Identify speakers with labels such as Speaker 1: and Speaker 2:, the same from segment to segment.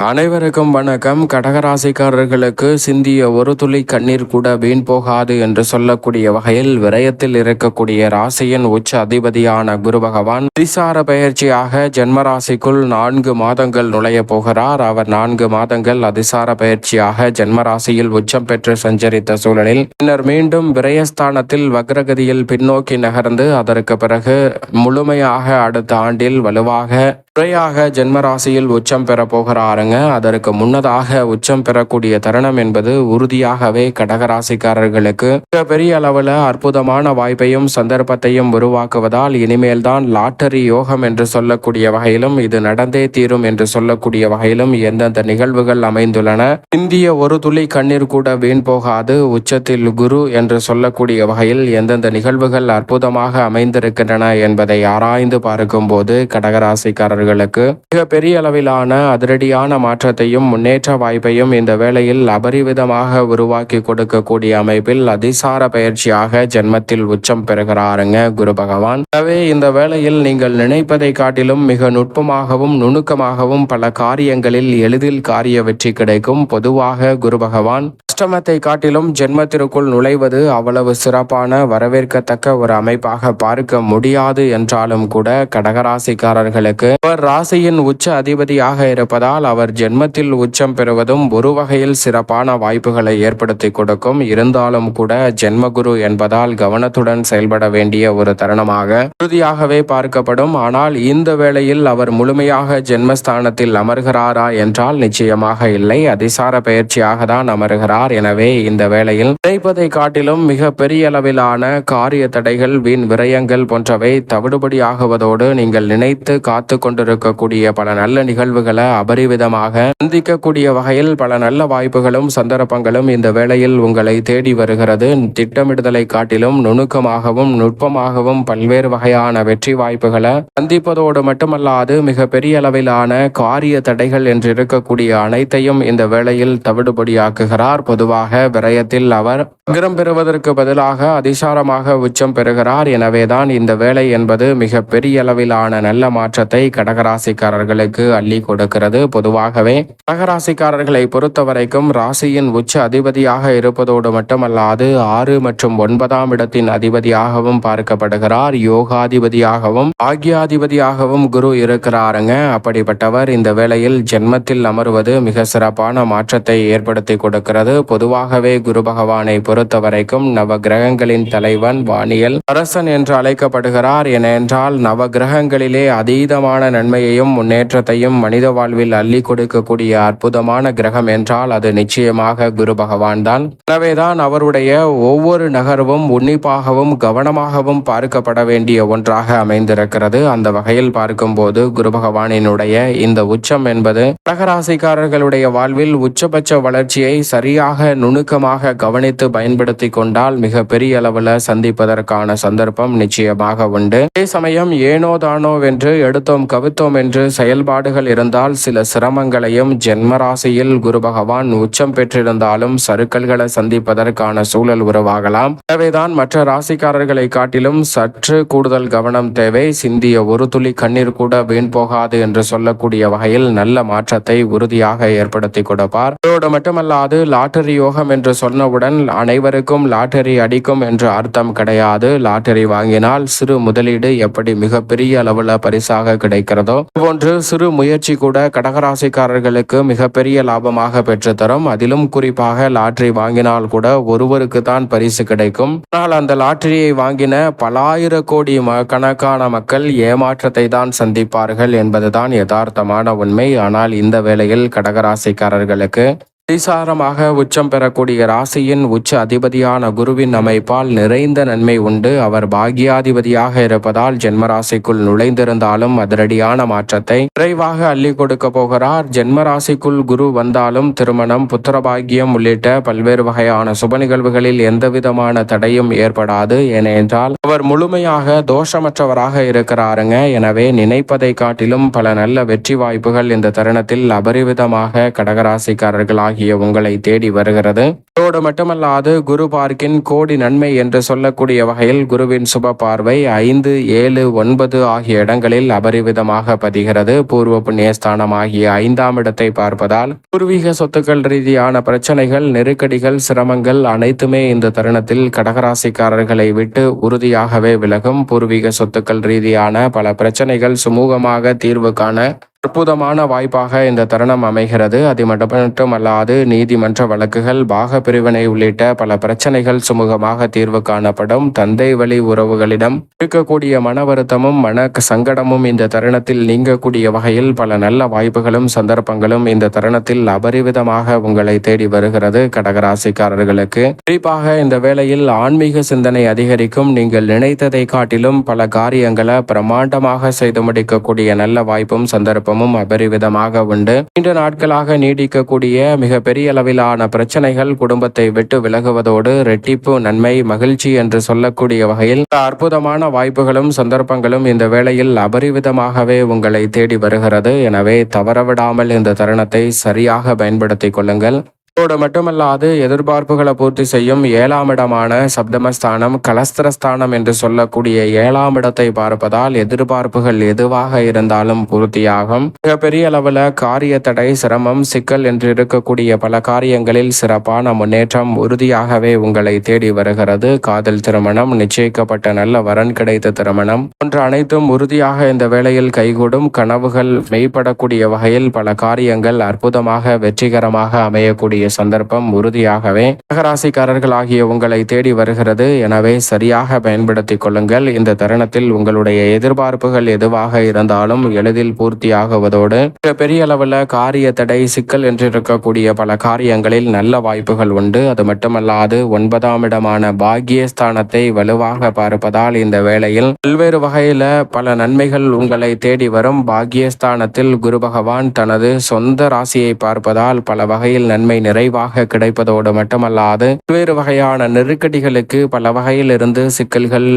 Speaker 1: அனைவருக்கும் வணக்கம். கடகராசிக்காரர்களுக்கு சிந்திய ஒரு துளி கண்ணீர் கூட வீண் போகாது என்று சொல்லக்கூடிய வகையில் விரயத்தில் இருக்கக்கூடிய ராசியின் உச்ச அதிபதியான குரு பகவான் அதிசார பயிற்சியாக ஜென்மராசிக்குள் நான்கு மாதங்கள் நுழைய போகிறார். அவர் நான்கு மாதங்கள் அதிசார பயிற்சியாக ஜென்மராசியில் உச்சம் பெற்று சஞ்சரித்த சூழலில் பின்னர் மீண்டும் விரயஸ்தானத்தில் வக்ரகதியில் பின்னோக்கி நகர்ந்து அதற்கு பிறகு முழுமையாக அடுத்த ஆண்டில் வலுவாக முறையாக ஜென்மராசியில் உச்சம் பெற போகிறாருங்க. அதற்கு முன்னதாக உச்சம் பெறக்கூடிய தருணம் என்பது உறுதியாகவே கடகராசிக்காரர்களுக்கு மிக பெரிய அளவில் அற்புதமான வாய்ப்பையும் சந்தர்ப்பத்தையும் உருவாக்குவதால் இனிமேல் தான் லாட்டரி யோகம் என்று சொல்லக்கூடிய வகையிலும் இது நடந்தே தீரும் என்று சொல்லக்கூடிய வகையிலும் எந்தெந்த நிகழ்வுகள் அமைந்துள்ளன. இந்திய ஒரு துளி கண்ணீர் கூட வீண் போகாது. உச்சத்தில் குரு என்று சொல்லக்கூடிய வகையில் எந்தெந்த நிகழ்வுகள் அற்புதமாக அமைந்திருக்கின்றன என்பதை ஆராய்ந்து பார்க்கும்போது கடகராசிக்காரர்கள் மிக பெரிய அளவிலான அதிரடியான மாற்றத்தையும் முன்னேற்ற வாய்ப்பையும் இந்த வேளையில் அபரிவிதமாக உருவாக்கி கொடுக்கக்கூடிய அமைப்பில் அதிசார பயிற்சியாக ஜென்மத்தில் உச்சம் பெறுகிறாருங்க குரு பகவான். எனவே இந்த வேளையில் நீங்கள் நினைப்பதை காட்டிலும் மிக நுட்பமாகவும் நுணுக்கமாகவும் பல காரியங்களில் எளிதில் காரிய வெற்றி கிடைக்கும். பொதுவாக குரு பகவான் அஷ்டமத்தை காட்டிலும் ஜென்மத்திற்குள் நுழைவது அவ்வளவு சிறப்பான வரவேற்கத்தக்க ஒரு அமைப்பாக பார்க்க முடியாது என்றாலும் கூட கடகராசிக்காரர்களுக்கு அவர் ராசியின் உச்ச அதிபதியாக இருப்பதால் அவர் ஜென்மத்தில் உச்சம் பெறுவதும் ஒரு வகையில் சிறப்பான வாய்ப்புகளை ஏற்படுத்தி கொடுக்கும். இருந்தாலும் கூட ஜென்மகுரு என்பதால் கவனத்துடன் செயல்பட வேண்டிய ஒரு தருணமாக உறுதியாகவே பார்க்கப்படும். ஆனால் இந்த வேளையில் அவர் முழுமையாக ஜென்மஸ்தானத்தில் அமர்கிறாரா என்றால் நிச்சயமாக இல்லை. அதிசார பயிற்சியாக தான் அமர்கிறார். எனவே இந்த வேளையில் நினைப்பதை காட்டிலும் மிக பெரிய அளவிலான காரிய தடைகள் வீண் விரயங்கள் போன்றவை தவிடுபடியாகுவதோடு நீங்கள் நினைத்து காத்து கொண்டிருக்கக்கூடிய பல நல்ல நிகழ்வுகளை அபரிவிதமாக சந்திக்கக்கூடிய வகையில் பல நல்ல வாய்ப்புகளும் சந்தர்ப்பங்களும் இந்த வேளையில் உங்களை தேடி வருகிறது. திட்டமிடுதலை காட்டிலும் நுணுக்கமாகவும் நுட்பமாகவும் பல்வேறு வகையான வெற்றி வாய்ப்புகளை சந்திப்பதோடு மட்டுமல்லாது மிக பெரிய அளவிலான காரிய தடைகள் என்று இருக்கக்கூடிய அனைத்தையும் இந்த வேளையில் தவிடுபடியாக்குகிறார். பொதுவாக விரயத்தில் அவர் அக்ரம் பெறுவதற்கு பதிலாக அதிசாரமாக உச்சம் பெறுகிறார். எனவேதான் இந்த வேலை என்பது மிக பெரிய அளவிலான நல்ல மாற்றத்தை கடகராசிக்காரர்களுக்கு அள்ளி கொடுக்கிறது. பொதுவாகவே கடகராசிக்காரர்களை பொறுத்தவரைக்கும் ராசியின் உச்ச அதிபதியாக இருப்பதோடு மட்டுமல்லாது ஆறு மற்றும் ஒன்பதாம் இடத்தின் அதிபதியாகவும் பார்க்கப்படுகிறார். யோகாதிபதியாகவும் ஆகியாதிபதியாகவும் குரு இருக்கிறாருங்க. அப்படிப்பட்டவர் இந்த வேளையில் ஜென்மத்தில் அமர்வது மிக சிறப்பான மாற்றத்தை ஏற்படுத்தி கொடுக்கிறது. பொதுவாகவே குரு பகவானை பொறுத்தவரைக்கும் நவ கிரகங்களின் தலைவன் வானியல் அரசன் என்று அழைக்கப்படுகிறார். ஏனென்றால் நவ கிரகங்களிலே அதீதமான நன்மையையும் முன்னேற்றத்தையும் மனித வாழ்வில் அள்ளி கொடுக்கக்கூடிய அற்புதமான கிரகம் என்றால் அது நிச்சயமாக குரு பகவான் தான். எனவேதான் அவருடைய ஒவ்வொரு நகர்வும் உன்னிப்பாகவும் கவனமாகவும் பார்க்கப்பட வேண்டிய ஒன்றாக அமைந்திருக்கிறது. அந்த வகையில் பார்க்கும்போது குரு பகவானினுடைய இந்த உச்சம் என்பது கடகராசிக்காரர்களுடைய வாழ்வில் உச்சபட்ச வளர்ச்சியை சரியாக நுணுக்கமாக கவனித்து பயன்படுத்தி கொண்டால் மிக பெரிய அளவில் சந்திப்பதற்கான சந்தர்ப்பம் நிச்சயமாக உண்டு. அதே சமயம் ஏனோ தானோ வென்று எடுத்தோம் கவித்தோம் என்று செயல்பாடுகள் இருந்தால் சில சிரமங்களையும் ஜென்மராசியில் குரு பகவான் உச்சம் பெற்றிருந்தாலும் சருக்கல்களை சந்திப்பதற்கான சூழல் உருவாகலாம். எனவேதான் மற்ற ராசிக்காரர்களை காட்டிலும் சற்று கூடுதல் கவனம் தேவை. சிந்திய ஒரு துளி கண்ணீர் கூட வீண் போகாது என்று சொல்லக்கூடிய வகையில் நல்ல மாற்றத்தை உறுதியாக ஏற்படுத்தி கொடுப்பார். அதோடு மட்டுமல்லாது லாட்டரி யோகம் என்று சொன்னவுடன் அனைவருக்கும் லாட்டரி அடிக்கும் என்று அர்த்தம் கிடையாது. லாட்டரி வாங்கினால் சிறு முதலீடு எப்படி மிகப்பெரிய அளவுல பரிசாக கிடைக்கிறதோ போன்று சிறு முயற்சி கூட கடகராசிக்காரர்களுக்கு மிகப்பெரிய லாபமாக பெற்றுத்தரும். அதிலும் குறிப்பாக லாட்டரி வாங்கினால் கூட ஒருவருக்கு தான் பரிசு கிடைக்கும். ஆனால் அந்த லாட்டரியை வாங்கின பலாயிர கோடி ம- கணக்கான மக்கள் ஏமாற்றத்தை தான் சந்திப்பார்கள் என்பதுதான் யதார்த்தமான உண்மை. ஆனால் இந்த வேளையில் கடகராசிக்காரர்களுக்கு அதிசாரமாக உச்சம் பெறக்கூடிய ராசியின் உச்ச அதிபதியான குருவின் அமைப்பால் நிறைந்த நன்மை உண்டு. அவர் பாக்யாதிபதியாக இருப்பதால் ஜென்மராசிக்குள் நுழைந்திருந்தாலும் அதிரடியான மாற்றத்தை விரைவாக அள்ளி கொடுக்க போகிறார். ஜென்மராசிக்குள் குரு வந்தாலும் திருமணம் புத்திரபாகியம் உள்ளிட்ட பல்வேறு வகையான சுப நிகழ்வுகளில் எந்தவிதமான தடையும் ஏற்படாது. ஏனென்றால் அவர் முழுமையாக தோஷமற்றவராக இருக்கிறாருங்க. எனவே நினைப்பதை காட்டிலும் பல நல்ல வெற்றி வாய்ப்புகள் இந்த தருணத்தில் அபரிவிதமாக கடகராசிக்காரர்களாகிய ஆகிய உங்களை தேடி வருகிறது. இதோடு மட்டுமல்லாது குரு பார்க்கின் கோடி நன்மை என்று சொல்லக்கூடிய வகையில் குருவின் சுப பார்வை ஐந்து ஏழு ஒன்பது ஆகிய இடங்களில் அபரிவிதமாக பதிகிறது. பூர்வ புண்ணியஸ்தானம் ஆகிய ஐந்தாம் இடத்தை பார்ப்பதால் பூர்வீக சொத்துக்கள் ரீதியான பிரச்சனைகள் நெருக்கடிகள் சிரமங்கள் அனைத்துமே இந்த தருணத்தில் கடகராசிக்காரர்களை விட்டு உறுதியாகவே விலகும். பூர்வீக சொத்துக்கள் ரீதியான பல பிரச்சனைகள் சுமூகமாக தீர்வு காண அற்புதமான வாய்ப்பாக இந்த தருணம் அமைகிறது. அது மட்டுமல்லாது நீதிமன்ற வழக்குகள் பாக பிரிவினை உள்ளிட்ட பல பிரச்சனைகள் சுமூகமாக தீர்வு காணப்படும். தந்தை வழி உறவுகளிடம் இருக்கக்கூடிய மன வருத்தமும் மன சங்கடமும் இந்த தருணத்தில் நீங்கக்கூடிய வகையில் பல நல்ல வாய்ப்புகளும் சந்தர்ப்பங்களும் இந்த தருணத்தில் அபரிவிதமாக உங்களை தேடி வருகிறது கடகராசிக்காரர்களுக்கு. குறிப்பாக இந்த வேளையில் ஆன்மீக சிந்தனை அதிகரிக்கும். நீங்கள் நினைத்ததை காட்டிலும் பல காரியங்களை பிரமாண்டமாக செய்து முடிக்கக்கூடிய நல்ல வாய்ப்பும் சந்தர்ப்பம் குழப்பமும் அபரிவிதமாக உண்டு. நீண்ட நாட்களாக நீடிக்கக்கூடிய மிக பெரிய அளவிலான பிரச்சனைகள் குடும்பத்தை விட்டு விலகுவதோடு ரெட்டிப்பு நன்மை மகிழ்ச்சி என்று சொல்லக்கூடிய வகையில் அற்புதமான வாய்ப்புகளும் சந்தர்ப்பங்களும் இந்த வேளையில் அபரிவிதமாகவே உங்களை தேடி வருகிறது. எனவே தவறவிடாமல் இந்த தருணத்தை சரியாக பயன்படுத்திக் கொள்ளுங்கள். இதோடு மட்டுமல்லாது எதிர்பார்ப்புகளை பூர்த்தி செய்யும் ஏழாம் இடமான சப்தமஸ்தானம் கலஸ்திரஸ்தானம் என்று சொல்லக்கூடிய ஏழாம் இடத்தை பார்ப்பதால் எதிர்பார்ப்புகள் எதுவாக இருந்தாலும் பூர்த்தியாகும். மிகப்பெரிய அளவில் காரிய தடை சிரமம் சிக்கல் என்று இருக்கக்கூடிய பல காரியங்களில் சிறப்பான முன்னேற்றம் உறுதியாகவே உங்களை தேடி வருகிறது. காதல் திருமணம் நிச்சயிக்கப்பட்ட நல்ல வரன் கிடைத்த திருமணம் போன்ற அனைத்தும் உறுதியாக இந்த வேளையில் கைகூடும். கனவுகள் மெய்ப்படக்கூடிய வகையில் பல காரியங்கள் அற்புதமாக வெற்றிகரமாக அமையக்கூடிய சந்தர்ப்பம் உறுதியாகவே கடகராசிக்காரர்கள் ஆகிய உங்களை தேடி வருகிறது. எனவே சரியாக பயன்படுத்திக் கொள்ளுங்கள். இந்த தருணத்தில் உங்களுடைய எதிர்பார்ப்புகள் எதுவாக இருந்தாலும் எளிதில் பூர்த்தியாகுவதோடு பெரிய அளவில் காரிய தடை சிக்கல் என்றிருக்கக்கூடிய பல காரியங்களில் நல்ல வாய்ப்புகள் உண்டு. அது மட்டுமல்லாது ஒன்பதாம் இடமான பாக்கியஸ்தானத்தை வலுவாக பார்ப்பதால் இந்த வேளையில் பல்வேறு வகையில பல நன்மைகள் உங்களை தேடி வரும். பாக்கியஸ்தானத்தில் குரு பகவான் தனது சொந்த ராசியை பார்ப்பதால் பல வகையில் நன்மை நிறைவாக கிடைப்பதோடு மட்டுமல்லாது பல்வேறு வகையான நெருக்கடிகளுக்கு பல வகையில் இருந்து சிக்கல்கள்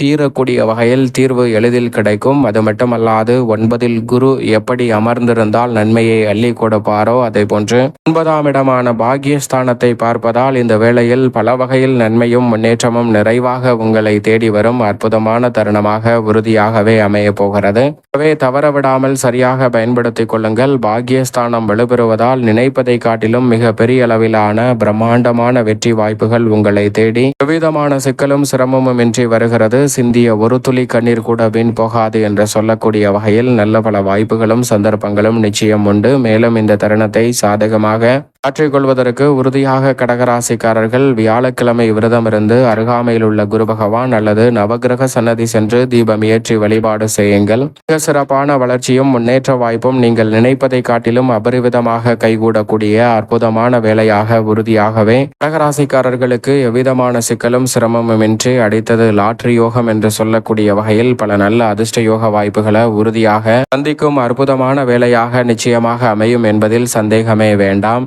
Speaker 1: தீரக்கூடிய வகையில் தீர்வு எளிதில் கிடைக்கும். அது மட்டுமல்லாது ஒன்பதில் குரு எப்படி அமர்ந்திருந்தால் நன்மையை அள்ளி கொடுப்பாரோ அதே போன்று ஒன்பதாம் இடமான பாகியஸ்தானத்தை பார்ப்பதால் இந்த வேளையில் பல வகையில் நன்மையும் முன்னேற்றமும் நிறைவாக உங்களை தேடி வரும் அற்புதமான தருணமாக உறுதியாகவே அமைய போகிறது. எனவே தவற விடாமல் சரியாக பயன்படுத்திக் கொள்ளுங்கள். பாகியஸ்தானம் வலுப்பெறுவதால் நினைப்பதை காட்டிலும் மிக பெரிய அளவிலான பிரம்மாண்டமான வெற்றி வாய்ப்புகள் உங்களை தேடி எவ்விதமான சிக்கலும் சிரமமும் இன்றி வருகிறது. சிந்திய ஒரு துளி கண்ணீர் கூட வீண் போகாது என்று சொல்லக்கூடிய வகையில் நல்ல பல வாய்ப்புகளும் சந்தர்ப்பங்களும் நிச்சயம் உண்டு. மேலும் இந்த தருணத்தை சாதகமாக மாற்றிக்கொள்வதற்கு உறுதியாக கடகராசிக்காரர்கள் வியாழக்கிழமை விரதம் இருந்து அருகாமையில் உள்ள குரு பகவான் அல்லது நவகிரக சன்னதி சென்று தீபம் ஏற்றி வழிபாடு செய்யுங்கள். மிக சிறப்பான வளர்ச்சியும் முன்னேற்ற வாய்ப்பும் நீங்கள் நினைப்பதை காட்டிலும் அபரிவிதமாக கைகூடக்கூடிய அற்புதமான வேலையாக உறுதியாகவே. கடகராசிக்காரர்களுக்கு எவ்விதமான சிக்கலும் சிரமமுமின்றி அடித்தது லாட்ரி யோகம் என்று சொல்லக்கூடிய வகையில் பல நல்ல அதிர்ஷ்ட யோக வாய்ப்புகளை உறுதியாக சந்திக்கும் அற்புதமான வேலையாக நிச்சயமாக அமையும் என்பதில் சந்தேகமே வேண்டாம்.